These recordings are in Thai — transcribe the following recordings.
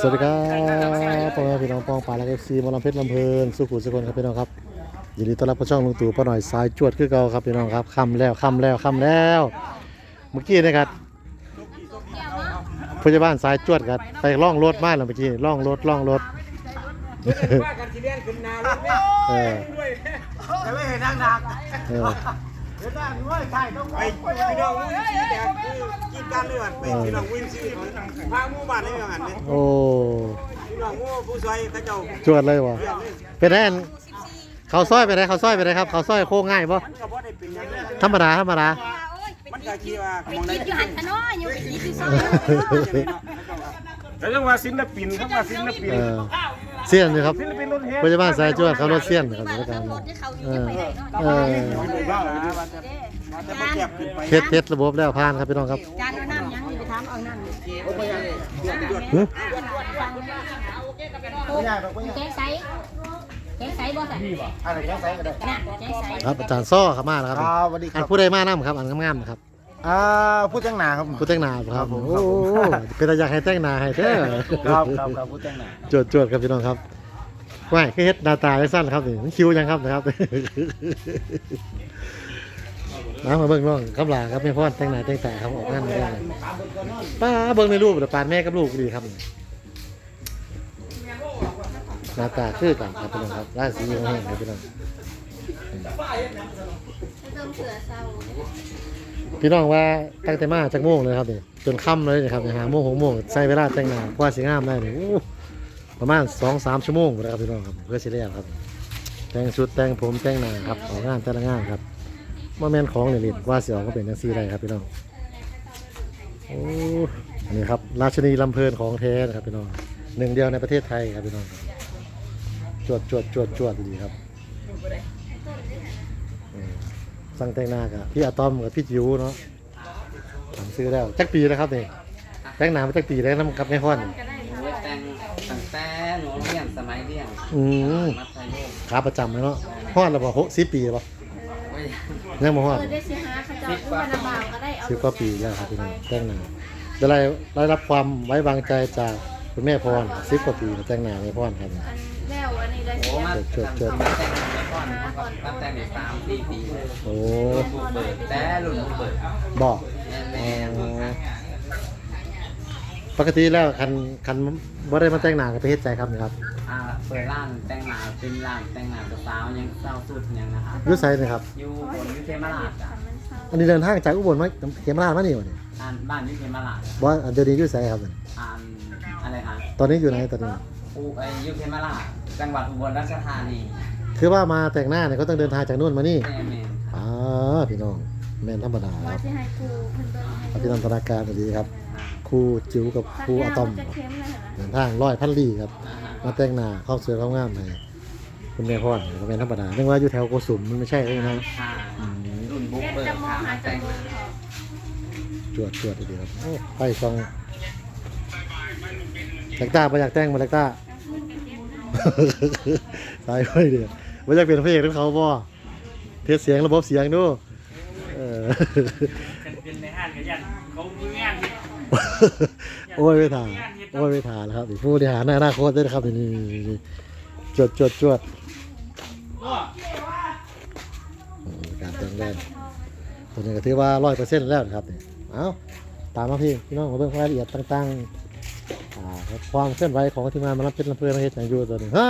สวัสดีครับพ่อแม่พี่น้องปองปลาและเอฟซีมอลำเพชรลำเพลินสุขุมสกลครับพี่น้องครับยินดีต้อนรับเข้าช่องลุงตู่ป้าหน่อยสายจวดคือเก่าครับพี่น้องครับคำแล้วคำแล้วคำแล้ว เมื่อกี้นะครับพยาบาลสายจวดกันไปล่องรถมาแล้วเมื่อกี้ล่องรถล่องรถว่ากันทีเรียนขึ้นนาเลยด้วยแต่ไม่เห็นนางดักเออเห็นาง ไปพี่น้องวิ่งซีแต่คือกินกันเลยวันไปพี่น้องวิ่งซีพาหมู่บ้านเลยว่างั้นเนี่ยโอ้พี่น้องหมู่ผู้ซอยเขาเจ้าจวดเลยวะเรียนเลยเป็นแน่นเขาวซอยไปไหนเขาวซอยไปไหนครับเขาวซอยโค้งง่ายปะมันก็บ่ได้เป็นหยังเลยธรรมดาธรรมดามันก็คิดว่าไปมองได้คิดอยู่หันขะน้อยอยู่ไปคิดอยู่ซ้ายแล้วจังว่าศิลปินเขาว่าศิลปิน เออ เสี้ยนอยู่ครับศิลปินรถแห่พยาบาลสายจวดเขารถเสี้ยนครับในการรถที่เขาอยู่จะไปไหนเนาะเออว่าว่าจะว่าจะบ่แก็บขึ้นไปเทสเทสระบบแล้วผ่านครับพี่น้องครับจานเอาน้ำยังไปถามเอาน้ำหึแกงใสแกงใสบ่ใส่อะไรแค่ไซส์ก็ได้น่ะแกงใสครับอาจารย์ซ้อครับมาแล้วครับครับสวัสดีคอัรันบผู้ใดมานํครับอันงามๆนะครับ อ่าพูดแจ้งหนาครับ ผู้แต่งหน้าครับผมโอ้ครับผมเป็นตาอยากให้แต่งหน้าให้เด้อครับครับครับพูดแจ้งหนาจวดจวดครับพี่น้องครับว่ายคือเฮ็ดหน้าตาจังสั้นครับนี่มันคิวยังครับนะครับ น้ำมาเบิ่งน้องคำลาครับแม่พ่อแต่งหน้าแต่งตาครับออกงานมาได้เลยป้าเบิ่งในรูปเดี๋ยวปานแม่กับลูกดีครับหน้าตาคือกันครับพี่น้องครับราศีแห้งๆครับพี่น้องเติมเสือเศร้า พี่น้องว่าตั้งแต่มาจากโมงเลยครับนี่จนค่ำเลยนะครับหาโมงหกโมงใช้เวลาแต่งหน้ากว่าสิงามได้นี่ประมาณสองสามชั่วโมงเลยครับพี่น้องครับเพื่อสิเรียครับ แต่งชุดแต่งผมแต่งหน้าครับของงานแต่ละงานครับมาแมนของเนี่ยลิดว่าเสียก็เป็นจังซีได้ครับพี่น้องโอ้อันนี้ครับราชนีลำเพลินของแท้นะครับพี่น้องหนึ่งเดียวในประเทศไทยครับพี่น้องจวดจวดจวดจวดดีครับ สั่งแต่งหน้ากับพี่อะตอมกับพี่จิ๋วเนาะผมซื้อแล้วจักปีแล้วครับนี่แต่งหน้ามาจักปีแล้วน้ำกับในห้อนโอ้ยแต่งตั้งแต่หนูเรียนสมัยเรียนอืมมัธยมขาประจำเลยเนาะห้อนแล้วบ่หกสิบปีแล้วบ่โอ้ยยังบ่ห้อนเออได้สิหาขจรหรือว่าน้ำบางก็ได้เอาสิบกว่าปีแล้วครับพี่น้องแต่งหน้าได้ได้ได้รับความไว้วางใจจากคุณแม่พรสิบกว่าปีแต่งหน้าแม่พรครับ อันแล้วอันนี้ได้โอ้สิมาเชิดเชิดตั้งแต่งไม่ ก่อนตั้งแต่เด็กสามสี่ปีเลยโอ้บุกเบิดแต่รุ่นบุกเบิดบอกแม่แม่ปกติแล้วคันคันบ่ได้มาแต่งหน้าก็ไปเฮ็ดใจครับนี่ครับอ่าเปิดร้านแต่งหน้าเป็นร้านแต่งหน้าสาวยังเศร้าสุดยังนะครับอยุ่ไสนี่ครับ อยู่บนยุเทมาราชอะอันนี้เดินทางจากอุบลมาเขมราชมานี่วะนี่อ่านบ้านยุเทมาราชบ่อันเดี๋ยวนี้อยุ่ไสครับอ่านอะไรคะตอนนี้อยู่ไหนตอนนี้อุไอยุเทมาราชจังหวัดอุบลราชธานี คือว่ามาแต่งหน้าเนี่ยก็ต้องเดินทางจากนู่นมานี่แม่แม่อ่าพี่น้องแม่นธรรมดาคว่ารับสิให้ครูเพิ่นเบิ่งให้อภินันทนาการดีครับครูจิ๋วกับครูอะตอม จะเค็มเลยเหรอเดินทางร้อยพันลี่ครับอ่าฮะมาแต่งหน้าเข้าเสือเข้างามเลยคุณแม่พ่อนก็เป็นธรรมดาเรื่องว่าอยู่แถวโกสุมมันไม่ใช่เลยนะค่ะอืมรุ่นบุกเด็กเบิดจะมองค่ะหามาจัแต่งงหหวะน้าจวดจวดดีครับโอ้ไฟซองแลกต้าไปอยากแต่งมาแลกต้า ตายไปเดียว ว่าอยากเป็นพระเอกของเขาบ่เทสเสียงระบบเสียงดูเออเป็นในห้างกันยันเขามืองานที่โอ้ยไม่ทานโอ้ยไม่ทานแล้วครับนี่ผู้บริหารในอนาคตด้วยนะครับนี่นี่นี่นี่จวดจวดจวดโอ้การแต่งแว่นตัวนี้ก็ถือว่าร้อยเปอร์เซ็นต์แล้วนะครับนี่เอาตามมาพี่พี่น้องมาเบิ่งรายละเอียดต่างๆอ่าความเคลื่อนไหวของทีมงานมารับเป็นลำเพลินมาเฮ็ดอย่างอยู่ตัวนี้ฮะ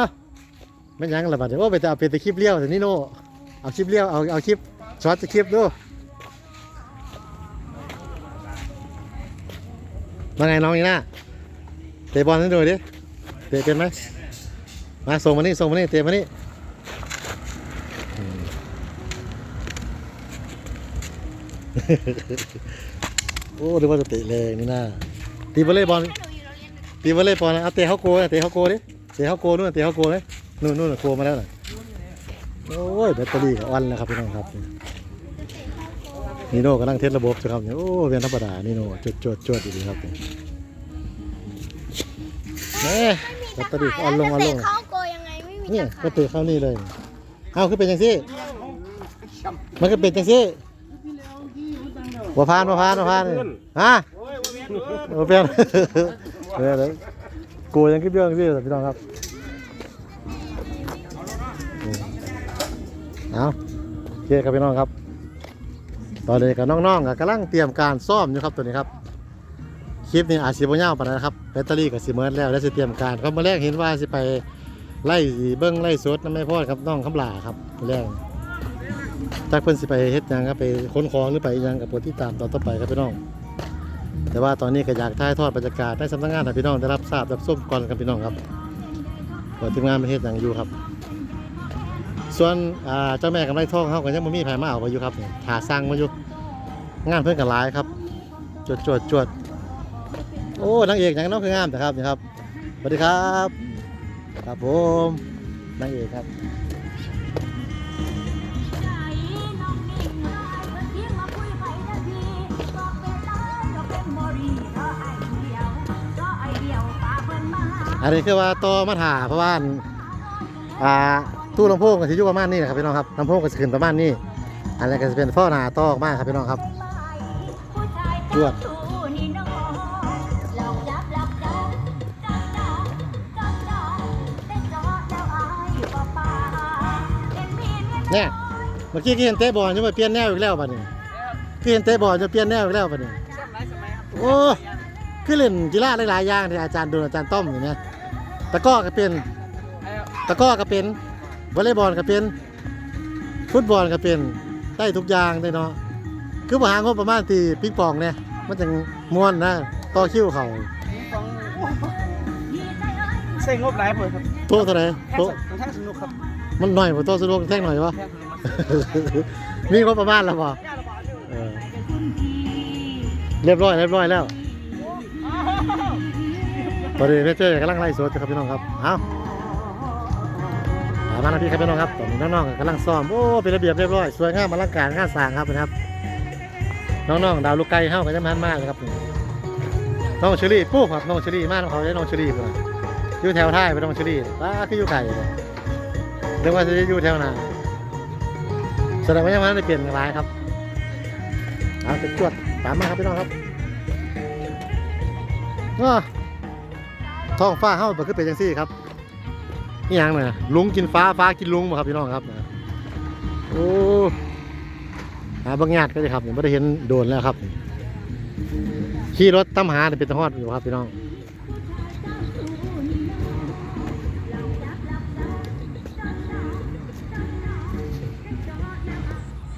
ไม่ยังละบัดโอ้ไปแต่เอาเป็นแต่คลิปเลี้ยวแต่นี่โน่เอาคลิปเลี้ยวเอาเอาคลิปช็อตจะคลิปดูว่าไงน้องนี่นะเตะบอลให้ดูดิเตะเป็นไหมมาส่งมานี่ส่งมานี่เตะมานี่โอ้ดูว่าจะเตะแรงนี่นะตีวอลเลย์บอลตีวอลเลย์บอลนะเอาเตะเขาโกะเตะเขาโกดิเตะเขาโกนู่นเตะเขาโกเลย นู่นนู่นโกมาแล้วน่ะโอ้ยแบตเตอรี่ก็อ่อนแล้วครับพี่น้องครับนีโน่กำลังเทสระบบอยู่ครับเนี่ยโอ้เรียนธรรมดานีโน่จดจดจดดีครับเนี่ยแหม่แบตเตอรี่ก็อ่อนลงอ่อนลงเขาโกยยังไงไม่มีเนี่ยจะก็ขายเตะเข้านี่เลยเอาขึ้นเป็นจังซี่มันก็เป็นจังซี่บ่พานบ่พานบ่พานฮะโอ้ยว่าแม่นโอ้เปลี่ยนเดี๋ยวเดี๋ยวโกยังขึ้นเรื่องพี่พี่น้องครับ เอาโอเคครับพี่น้องครับ ตอนนี้กับน้องๆก็กำลังเตรียมการซ่อมอยู่ครับตัวนี้ครับ คลิปนี้อาจสิบ่ยาวปนะครับแบตเตอรี่ก็สิเมิดแล้วแล้วสิเตรียมการก็มาแรกเห็นว่าสิไปไล่เบิ้งไล่สดน้ำไม่พอดครับน้องคำลาครับมื้อแรกจากเพิ่อนสิไปเฮ็ดยังครับไปขนของหรือไปยังกับปรดติดตามตอนต่อไปครับพี่น้อง แต่ว่าตอนนี้ก็อยากถ่ายทอดบรรยากาศในสำนักงานให้พี่น้องได้รับทราบรับชมก่อนครับพี่น้องครับว่าทีมงานปเทศอย่างอยู่ครับ ส่วนเจ้าแม่กำไรทองเขาก็ยังไม่มีไผมาเอาไปอยู่ครับนี่าสร้างมาอยู่งานเพื่อนกันหลายครับจวดจวดจวดโอ้นางเอกอย่างน้องคืองามแต่ครับนี่ครับสวัสดีครับ ครับผมนางเอกครับอันนี้คือว่าตอมาถ่าเพราะว่าอ่า ตู้ลำโพงก็จะอยู่ประมาณนี้นะครับพี่น้องครับลำโพงก็จะขึ้นประมาณนี้ อันนี้ก็จะเป็นฟ้อหนาต่อออกมาครับพี่น้องครับจวดเนี่ยเมื่อกี้ที่เห็นเตะบอลจะมาเปลี่ยนแนวอีกแล้วบัดนี้คือเห็นเตะบอลจะเปลี่ยนแนวอีกแล้วบัดนี้โอ้คือเล่นกีฬาหลายๆอย่างที่อาจารย์โดนอาจารย์ต้อมอย่างเนี้ยตะกร้อก็เป็น ตะกร้อก็เป็น วอลเลย์บอลก็เป็นฟุตบอลก็เป็นได้ทุกอย่างได้เนาะคือบ่หางบประมาณตีปิงปองเนี่ยมันจังม่วนนะต่อคิวเขาใส่งบหลายเปิดครับโตะเท่าไหร่โตะทั้งสนุกครับมันหน่อยบ่โตะสะดวกแท่งหน่อยวะมีงบประมาณแล้วบ่เออเรียบร้อยเรียบร้อยแล้วตอนนี้เพชรเจ้กำลังไล่สดอยู่ครับพี่น้องครับ เอา ถามมานะพี่ครับพี่น้องครับตอนนี้น้องๆกำลังซ้อมโอ้เป็นระเบียบเรียบร้อยสวยงามอลังการงานสร้างครับนะครับ น้องๆดาวลูกไก่เฮ้ากันจะมันมากเลยครับน้องเชอรี่ปุ๊บครับน้องเชอรี่มากน้องเขาได้น้องเชอรี่เพื่อนอยู่แถวท้ายไปน้องเชอรี่ป้าคืออยู่ไก่เลเรียกว่าจะอยู่แถวหนาแสดงว่ายังไมันได้เปลี่ยนร้ายครับเอาจะจวดตามมาครับพี่น้องครับว้าท้องฟ้าเฮามันคือเป็นจังซี่ครับ นี่ยังนะลุงกินฟ้าฟ้ากินลุงบ่ครับพี่น้องครับโอ้หาบางญาติก็ได้ครับผมไม่ได้เห็นโดนแล้วครับ ขี่รถตามหาเป็นตะฮอดอยู่ครับพี่น้อง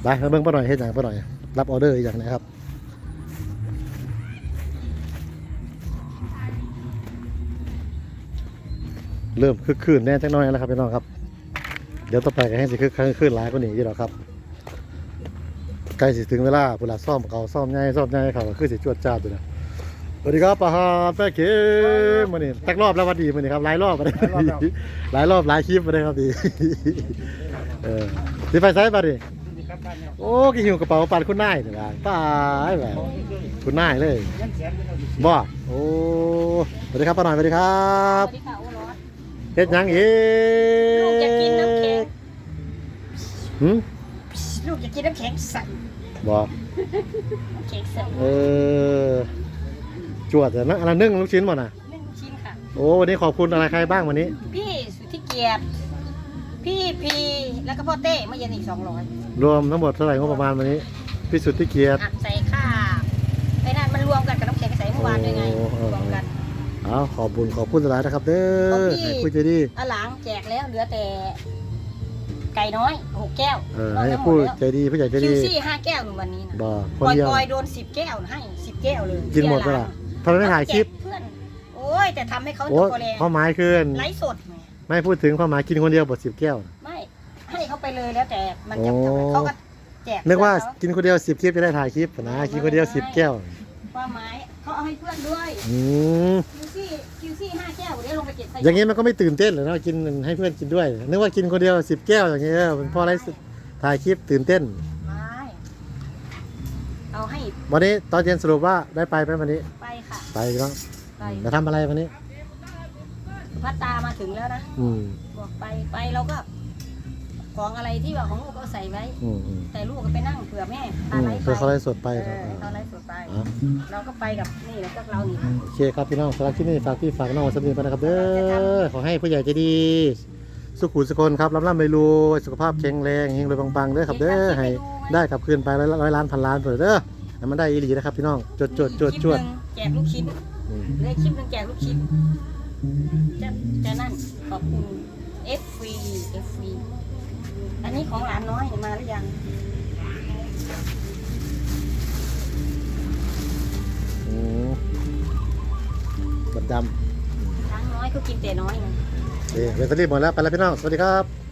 ไปเบิ่งป้าหน่อยเฮ็ดหยังป้าหน่อย รับออเดอร์อีกอย่างนะครับ เริ่มคึกคืนแน่จังน้อยแล้วครับพี่น้องครับ เดี๋ยวต่อไปก็ให้สิคึกคักขึ้นหลายกว่านี้อยู่แล้วครับใกล้สิถึงเวลาเวลาซ่อมเขาซ่อมง่ายซ่อมง่ายเขาก็คือสิจวดจ้าดอยู่นะสวัสดีครับปะฮาแป๊กเข็มมานี่ตักรอบแล้ววันดีมานี่ครับหลายรอบมาเลยหลายรอบหลายคลิปมาเลยครับดีเออสิไปไซส์มาดิโอ้กี่หิวกระเป๋าปันคุณนายเนี่ยนะป้ายแบบคุณนายเลยบ่โอ้สวัสดีครับป้าหน่อยสวัสดีครัสบ เฮ็ดหยังอีกลูกอยากกินน้ำแข็ง หืมลูกอยากกินน้ำแข็งใส่บอกน้ำแข็งใส่เออจวดแต่นะอันนั้นนึ่งลูกชิ้นหมดน่ะหนึ่งชิ้นค่ะ โอ้วันนี้ขอบคุณอะไรใครบ้างวันนี้ พี่สุทธิเกียรติ พี่พี แล้วก็พ่อเต้เมื่อเย็นอีกสองร้อยรวมทั้งหมดเท่าไหร่งบประมาณวันนี้พิสุทธิเกียรติอัดใส่ค่าไอ้นั่นมันรวมกันกับน้ำแข็งใส่เมื่อวานด้วยไงโอ้โหรวมกัน เอาขอบคุณขอบคุณหลายนะครับเด้ขออบคุณให้คุยใจดีอาหลังแจกแล้วเหลือแต่ ไก่น้อยหกแก้วเออรอบให้ทั้งหมผู้ดแล้วใจดีผู้ใหญ่ใจคิดีวซี่ห้าแก้วหนึ่งวันนี้นะบอกคปนอยเดียวปอยโดนสิบแก้วให้สิบแก้วเลยกินหมดไปละทำไมไม่ถ่ายคลิปแจกเพื่อนโอ้ยแต่ทำให้เขาโอ้ตัวแรงความหมายคือไลฟ์สดไงไม่พูดถึงความหมายกินคนเดียวบทสิบแก้ว ไม่ให้เขาไปเลยแล้วแต่มันจะโอ้เขาก็แจกนึกว่าเพื่อนเข กินคนเดียวสิบคลิปจะได้ถ่ายคลิปนะกินคนเดียวสิบแก้วความหมายเขาเอาให้เพื่อนด้วยอืมคิว ซี่คิวซี่ห้าแก้วเดี๋ยวลงไปเก็บใส่อย่างงี้มันก็ไม่ตื่นเต้นเลยเนาะกินให้เพื่อนกินด้วย นึกว่ากินคนเดียวสิบแก้วอย่างเงี้ยเออมันพอได้ถ่ายคลิปตื่นเต้น ไม่เอาให้วันนี้ตอนเย็นสรุปว่าได้ไปไหมวันนี้ ไปค่ะ ไปเนาะไปจะทำอะไรวันนี้ พัตตามาถึงแล้วนะ อืม บอกไปไปเราก็ ของอะไรที่ว่าของลูกก็ใส่ไว้ อืมอืมแต่ลูกก็ไปนั่งเผื่อแม่อืพามไลฟ์เพื่อเขาไล่สดไปเอครับอเขาไลฟ์สดไป อะ เราก็ไปกับนี่แล้วพวกเรานี่ โอเคครับพี่น้องสำหรับที่นี่ฝากพี่ฝากน้องไว้สักนิดไปนะครับเด้อขอให้ผู้ใหญ่ใจดี สุขุมสุคนครับร่ำร่ำไปรวยสุขภาพแข็งแรงเฮงรวยปังๆเด้อครับเด้อให้ได้กลับคืนไปร้อยร้อยล้านพันล้านเผื่อเด้อให้มันได้อีหลีนะครับพี่น้องจวดจวดจวดคลิปจวดหนึ่งแจกลูกชิ้นอืมเลยคลิปหนึงแจกลูกชิ้นจะจะนั่นขอบคุณ F ฟรี F ฟรีอันนี้ของหลานน้อยมาหรือยังอืมดำดำช้างน้อยเขากินแต่น้อยไงเอ๊ะเวสลี่หมดแล้ว ไปแล้วพี่น้อง สวัสดีครับ